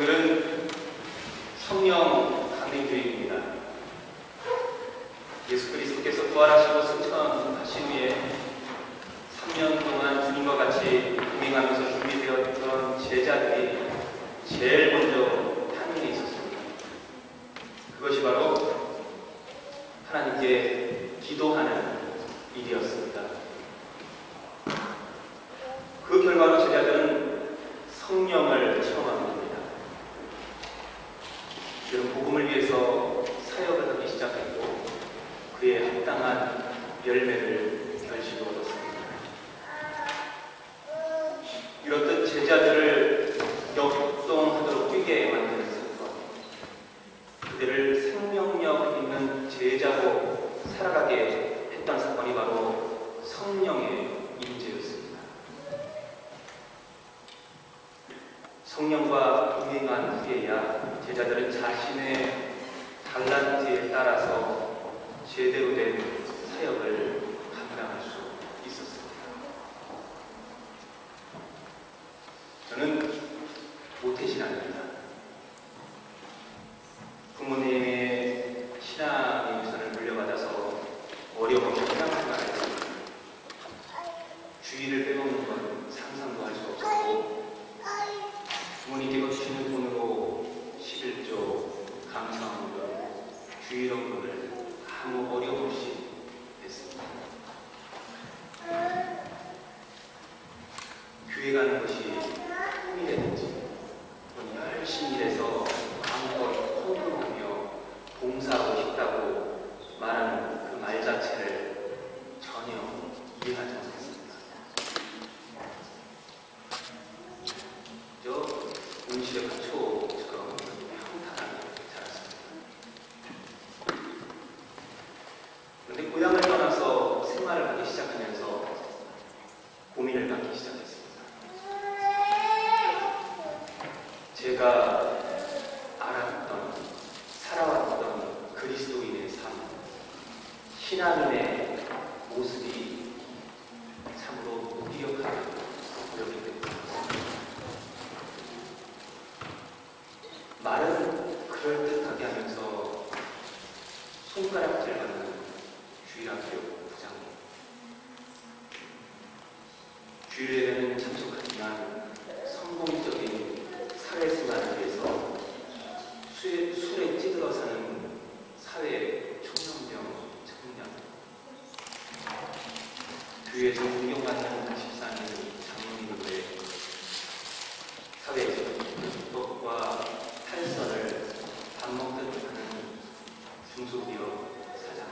오늘은 성령 강림주의입니다. 예수 그리스도께서 부활하시고 승천하신 후에 3년 동안 주님과 같이 동행하면서 준비되었던 제자들이 제일 먼저 탄인에 있었습니다. 그것이 바로 하나님께 기도하는 일이었습니다. 그 결과로 제자들은 성령을 체험합니다. 그는 복음을 위해서 사역을 하기 시작했고 그에 합당한 열매를 결실로 얻었습니다. 이렇듯 제자들을 역동하도록 뛰게 만드는 사건, 그들을 생명력 있는 제자로 살아가게 했던 사건이 바로 성령의 임재였습니다. 성령과 동행한 후에야 제자들은 자신의 달란트에 따라서 제대로 된 사역을 감당할 수 있었습니다. 저는 모태신앙입니다. 부모님의 신앙의 유산을 물려받아서 어려움없이 신앙생활을 했습니다. 주의를 빼놓는 건 상상도 할 수 없었고 부모님께서 주시는 돈으로 11조 감사원금 주일원금을 아무 어려움 없이 했습니다. 가는 것이 꿈이라든지 또는 열심히 일해서 마음껏 헌금하며 봉사하고 싶다고 말하는 그 말 자체를 전혀 이해하지 못했습니다. 저 온실의 화초처럼 평탄하게 자랐습니다. 그런데 고향을 떠나서 생활을 하기 시작하면서 고민을 갖기 시작했습니다. 제가 알았던, 살아왔던 그리스도인의 삶, 신앙인의 모습이 참으로 무기력하게 보였기 때문입니다. 말은 그럴듯하게 하면서 손가락질 하는 주일학교 부장님. 주일에는 참석하지만 성공적인 사회생활을 위해서 술에, 술에 찌들어 사는 사회 총명병 청년. 교회에서 존경받는 14년 장로님을 위해 사회에서 불법과 탈선을 밥 먹듯 하는 중소기업 사장.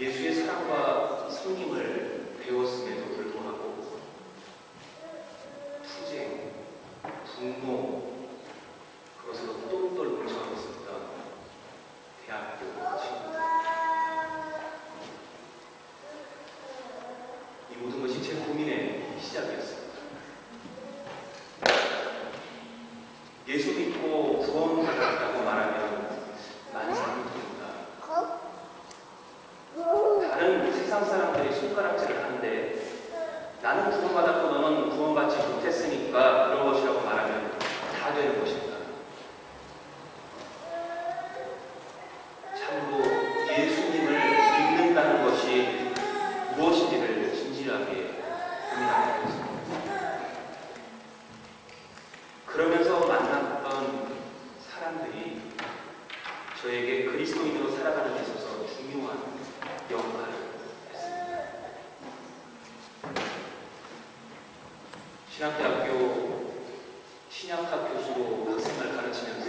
예수의 사랑과 성김을 배웠음에도 불구하고 투쟁, 분노, 그것으로 똘똘 뭉쳐 있었던 대학교 친구들. 이 모든 것이 제 고민의 시작이었습니다. 예수 믿고 구원받았다고 말하면 만상입니다. 다른 세상 사람들이 손가락질을 하는데 나는 구원받았고 너는 구원받지 못했으니까 그런 것이라고 말하면 다 되는 것입니다. 참으로 예수님을 믿는다는 것이 무엇인지를 진지하게 고민하게 되었습니다. 그러면서 만났던 사람들이 저에게 그리스도인으로 살아가는 데 있어서 중요한 역할을 했습니다. 신학대학교 신약학 교수로 학생을 가르치면서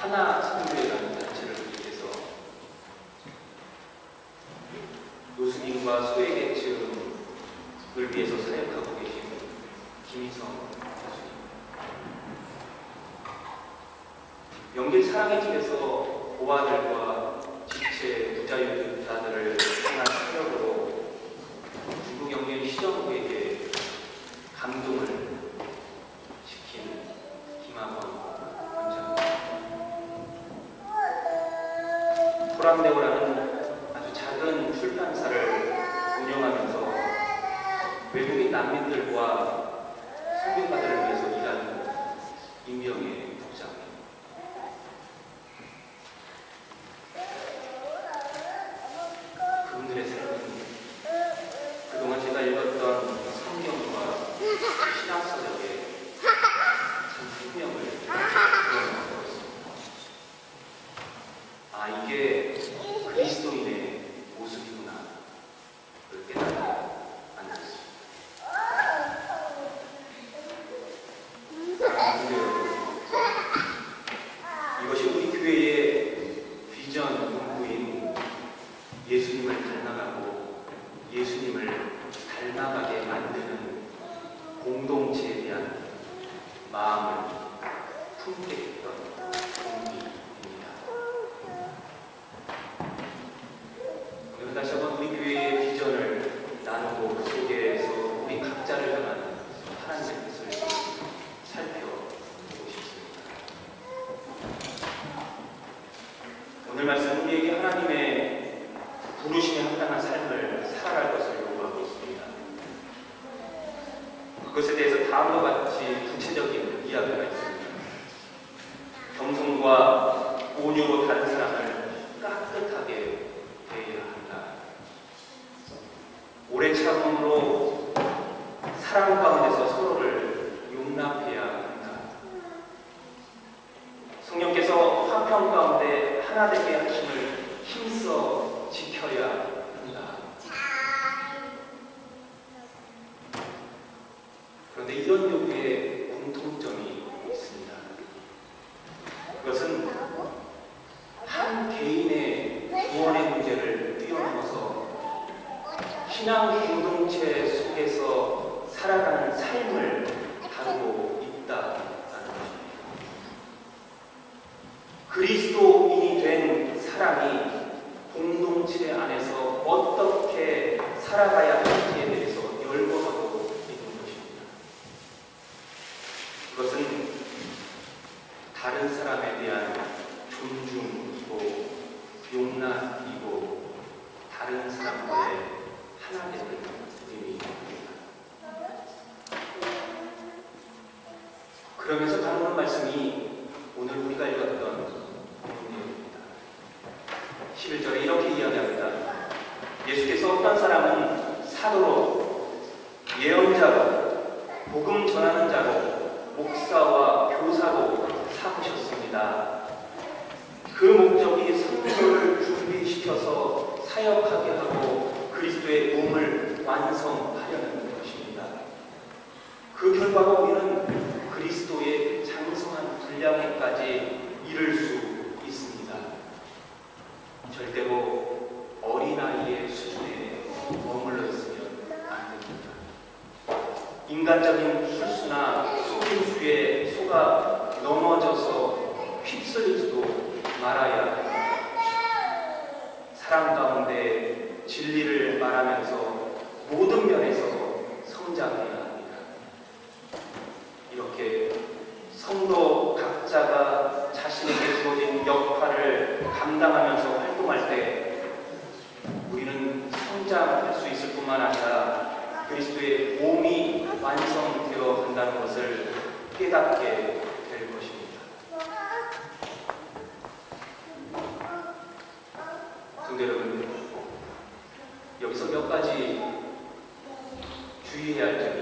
하나 선교회라는 단체를 위해서 노숙인과 소외 계층을 위해서 사역하고 계신 김희성 교수님. 연길 사랑의 집에서 고아들과 신앙 공동체 속에서 살아가는 삶을 다루고 있다라는 것입니다. 그리스도인이 된 사람이 공동체 안에서 어떻게 살아가야 하는지에 대해서 열거하고 있는 것입니다. 그것은 다른 사람에 대한 존중이고 용납이고 다른 사람과의 하나 되는 의미입니다. 그러면서 다루는 말씀이 오늘 우리가 읽었던 내용입니다. 11절에 이렇게 이야기합니다. 예수께서 어떤 사람은 사도로 예언자로 복음 전하는 자로 목사와 교사로 삼으셨습니다. 그 목적이 성도를 준비시켜서 사역하게 하고 그리스도의 몸을 완성하려는 것입니다. 그 결과로 우리는 그리스도의 장성한 분량에까지 이를 수 있습니다. 절대로 어린아이의 수준에 머물러 있으면 안 됩니다. 인간적인 실수나 속임수에 속아 넘어져서 휩쓸리지도 말아야 합니다. 사랑 가운데 진리를 말하면서 모든 면에서 성장해야 합니다. 이렇게 성도 각자가 자신에게 주어진 역할을 감당하면서 활동할 때 우리는 성장할 수 있을 뿐만 아니라 그리스도의 몸이 완성되어 간다는 것을 깨닫게 될 것입니다. 성도 여러분, 여기서 몇 가지 주의해야 할 점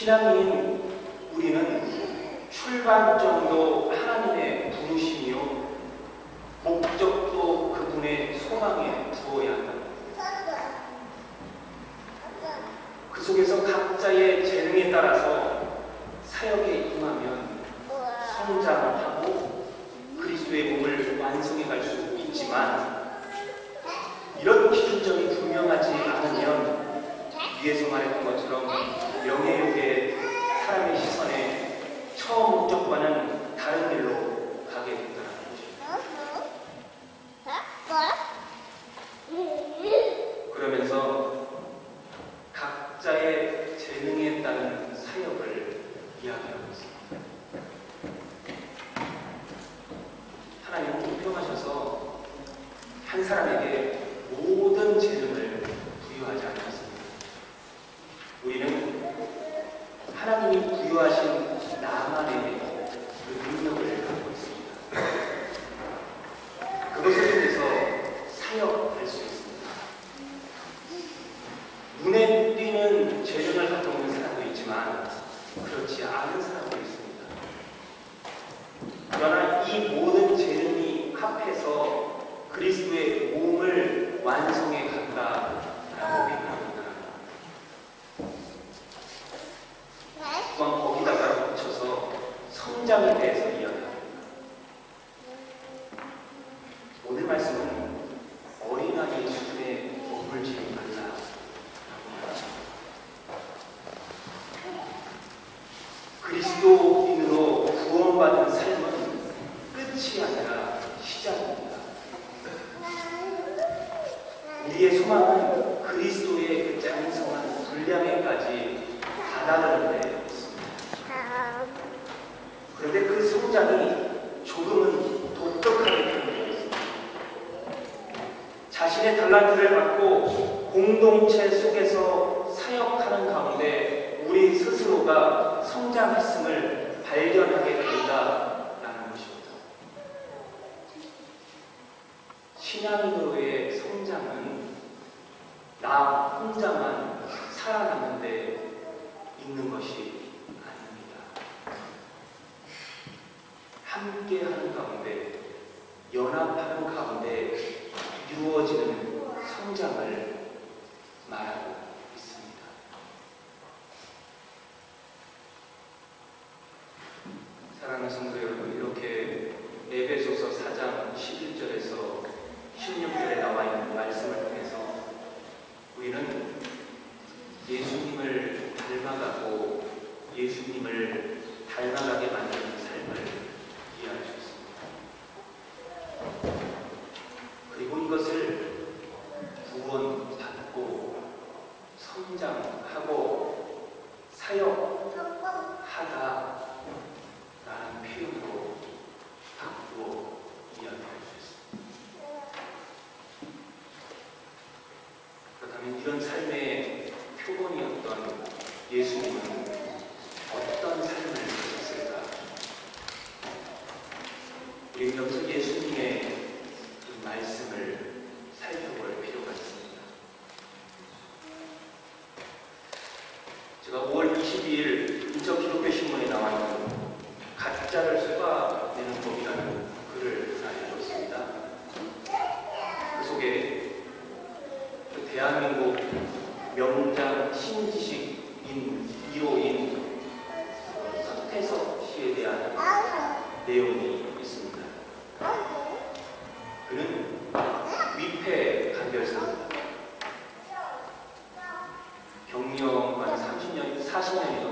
신앙인 우리는 출발점도 하나님의 부르심이요 목적도 그분의 소망에 두어야 한다. 그 속에서 각자의 재능에 따라서 사역에 임하면 성장하고 그리스도의 몸을 완성해 갈 수 있지만 이런 기준점이 분명하지 않으면 위에서 말했던 것처럼 명예욕에 처음 목적과는 다른 길로 가게 된다는 것입니다. 그러면서 각자의 재능에 따른 사역을 이야기하고 있습니다. 하나님은 투명하셔서 한 사람의 to dear 경영한 30년, 40년이요.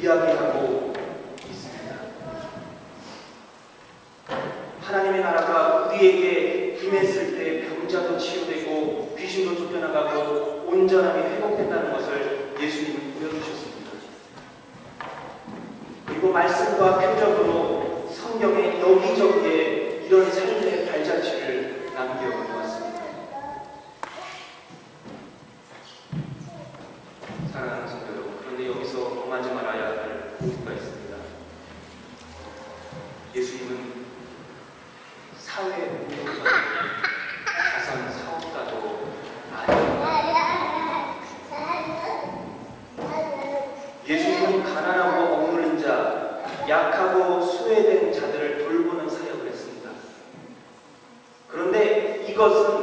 你啊，你啊，我。 가난하고 억눌린 자, 약하고 수혜된 자들을 돌보는 사역을 했습니다. 그런데 이것은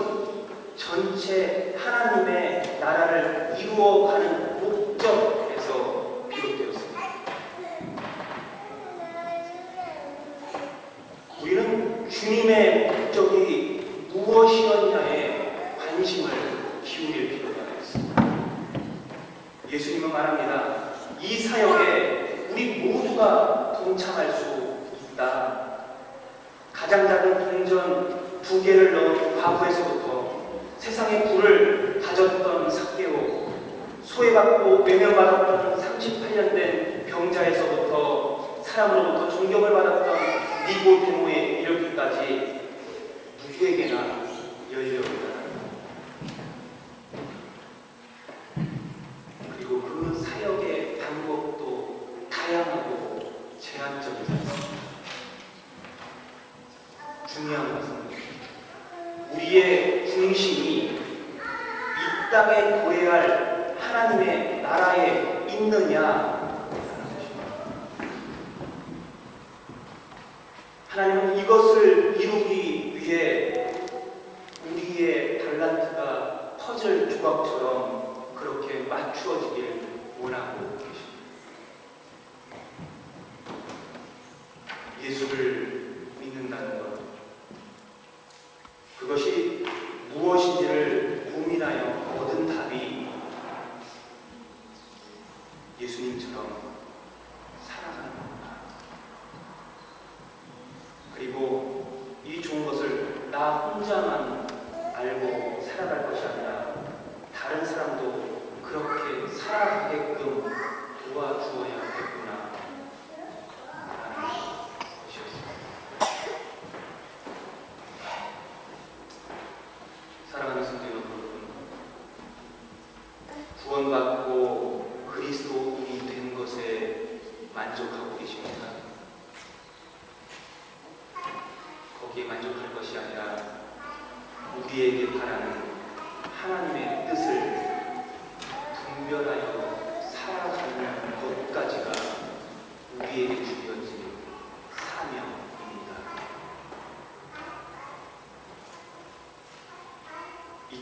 예수님처럼 살아가는 겁니다. 그리고 이 좋은 것을 나 혼자만 알고 살아갈 것이 아니라 다른 사람도 그렇게 살아가게끔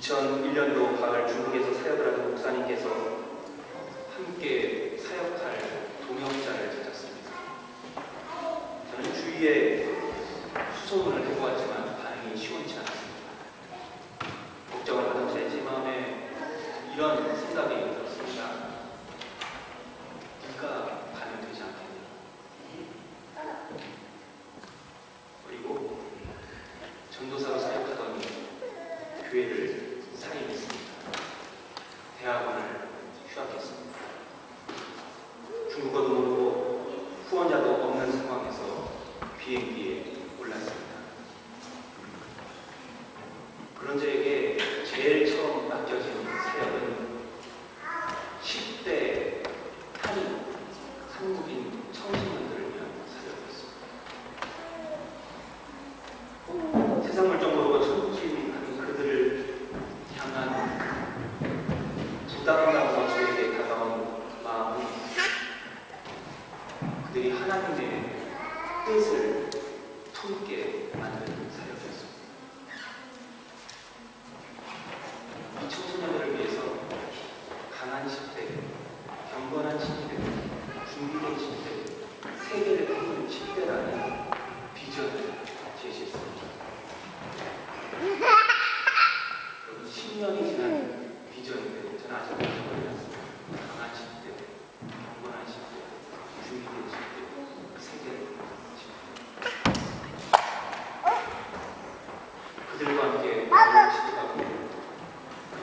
2001년도 가을 중국에서 사역을 하던 목사님께서 함께 사역할 동역자를 찾았습니다. 저는 주위에 수소문을 해보았지만 반응이 시원치 않았습니다. 걱정을 하던 제, 제 마음에 이런 생각이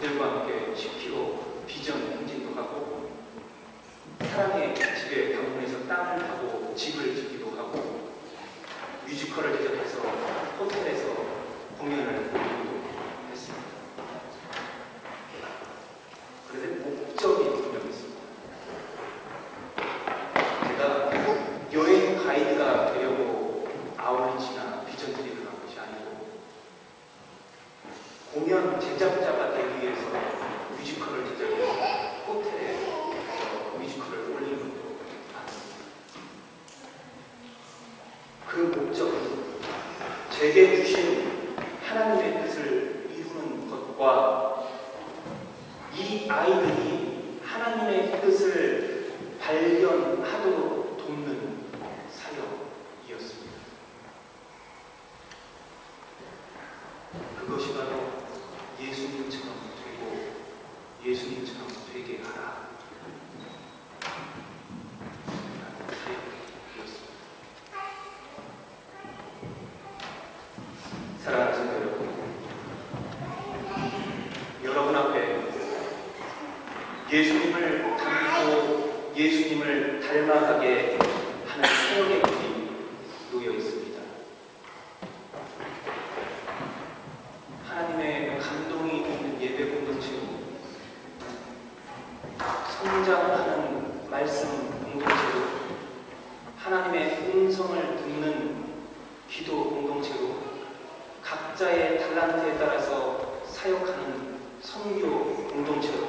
그들과 함께 10km 비전 행진도 하고 사랑의 집에 방문해서 땅을 타고 집을 짓기도 하고 뮤지컬을 제작해서 호텔에서 공연을 아이들이 하나님의 뜻을 발견하도록 돕는 하나님의 음성을 듣는 기도 공동체로 각자의 달란트에 따라서 사역하는 성교 공동체로